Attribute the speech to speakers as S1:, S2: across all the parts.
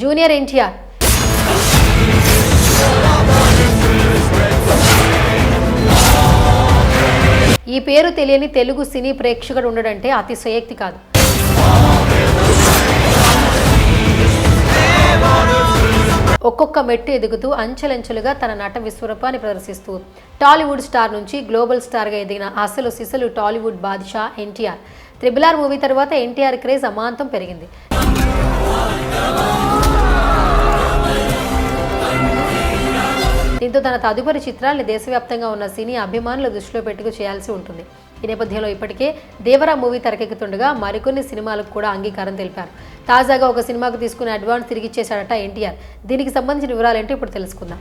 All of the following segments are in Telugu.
S1: జూనియర్ ఎన్టీఆర్. ఈ పేరు తెలియని తెలుగు సినీ ప్రేక్షకుడు ఉండడంటే అతిశయోక్తి కాదు. ఒక్కొక్క మెట్టు ఎదుగుతూ అంచెలంచెలుగా తన నట విశ్వరూపాన్ని ప్రదర్శిస్తూ టాలీవుడ్ స్టార్ నుంచి గ్లోబల్ స్టార్గా ఎదిగిన అసలు సిసలు టాలీవుడ్ బాద్షా ఎన్టీఆర్. త్రిబులార్ మూవీ తర్వాత ఎన్టీఆర్ క్రేజ్ అమాంతం పెరిగింది. దీంతో తన తదుపరి చిత్రాల్ని దేశవ్యాప్తంగా ఉన్న సినీ అభిమానుల దృష్టిలో పెట్టుకు చేయాల్సి ఉంటుంది. ఈ నేపథ్యంలో ఇప్పటికే దేవరా మూవీ తెరకెక్కుతుండగా మరికొన్ని సినిమాలకు కూడా అంగీకారం తెలిపారు. తాజాగా ఒక సినిమాకు తీసుకున్న అడ్వాన్స్ తిరిగిచ్చేశాడట ఎన్టీఆర్. దీనికి సంబంధించిన వివరాలేంటో ఇప్పుడు తెలుసుకుందాం.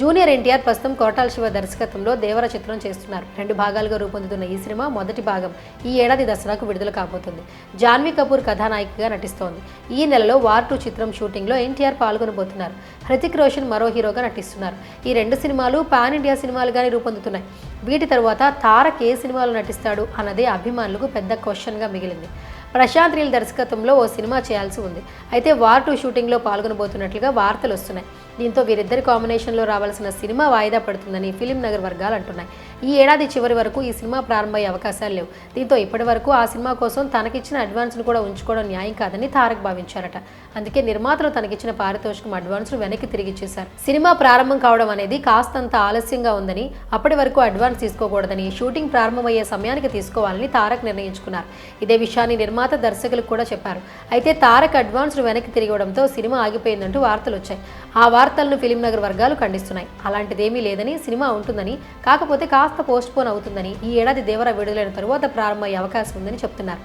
S1: జూనియర్ ఎన్టీఆర్ ప్రస్తుతం కోటాల శివ దర్శకత్వంలో దేవర చిత్రం చేస్తున్నారు. రెండు భాగాలుగా రూపొందుతున్న ఈ సినిమా మొదటి భాగం ఈ ఏడాది దసరాకు విడుదల కాబోతుంది. జాన్వీ కపూర్ కథానాయికగా నటిస్తోంది. ఈ నెలలో వార్ టూ చిత్రం షూటింగ్లో ఎన్టీఆర్ పాల్గొనబోతున్నారు. హృతిక్ రోషన్ మరో హీరోగా నటిస్తున్నారు. ఈ రెండు సినిమాలు పాన్ ఇండియా సినిమాలుగానే రూపొందుతున్నాయి. వీటి తరువాత తారక్ ఏ సినిమాలో నటిస్తాడు అన్నదే అభిమానులకు పెద్ద క్వశ్చన్గా మిగిలింది. ప్రశాంత్ రీల్ దర్శకత్వంలో ఓ సినిమా చేయాల్సి ఉంది. అయితే వార్ టూ షూటింగ్లో పాల్గొనబోతున్నట్లుగా వార్తలు వస్తున్నాయి. దీంతో వీరిద్దరి కాంబినేషన్లో రావాల్సిన సినిమా వాయిదా పడుతుందని ఫిలిం నగర్ వర్గాలు అంటున్నాయి. ఈ ఏడాది చివరి వరకు ఈ సినిమా ప్రారంభమయ్యే అవకాశాలు లేవు. దీంతో ఇప్పటి వరకు ఆ సినిమా కోసం తనకిచ్చిన అడ్వాన్స్ను కూడా ఉంచుకోవడం న్యాయం కాదని తారక్ భావించారట. అందుకే నిర్మాతలు తనకిచ్చిన పారితోషికం అడ్వాన్స్ను వెనక్కి తిరిగి ఇచ్చేశారు. సినిమా ప్రారంభం కావడం అనేది కాస్తంత ఆలస్యంగా ఉందని అప్పటి వరకు అడ్వాన్స్ తీసుకోకూడదని షూటింగ్ ప్రారంభమయ్యే సమయానికి తీసుకోవాలని తారక్ నిర్ణయించుకున్నారు. ఇదే విషయాన్ని నిర్మాత దర్శకులకు కూడా చెప్పారు. అయితే తారక్ అడ్వాన్స్డ్ వెనక్కి తిరిగడంతో సినిమా ఆగిపోయిందంటూ వార్తలు వచ్చాయి. ఆ వార్తలను ఫిలిం నగర్ వర్గాలు ఖండిస్తున్నాయి. అలాంటిదేమీ లేదని సినిమా ఉంటుందని కాకపోతే కాస్త పోస్ట్ పోన్ అవుతుందని ఈ ఏడాది దేవర విడుదలైన తరువాత ప్రారంభమయ్యే అవకాశం ఉందని చెప్తున్నారు.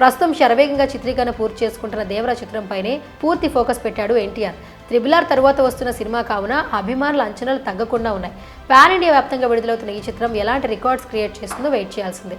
S1: ప్రస్తుతం శరవేగంగా చిత్రీకరణ పూర్తి చేసుకుంటున్న దేవర చిత్రంపైనే పూర్తి ఫోకస్ పెట్టాడు ఎన్టీఆర్. త్రిబులార్ తరువాత వస్తున్న సినిమా కావున అభిమానుల అంచనాలు తగ్గకుండా ఉన్నాయి. పాన్ ఇండియా వ్యాప్తంగా విడుదలవుతున్న ఈ చిత్రం ఎలాంటి రికార్డ్స్ క్రియేట్ చేస్తుందో వెయిట్ చేయాల్సిందే.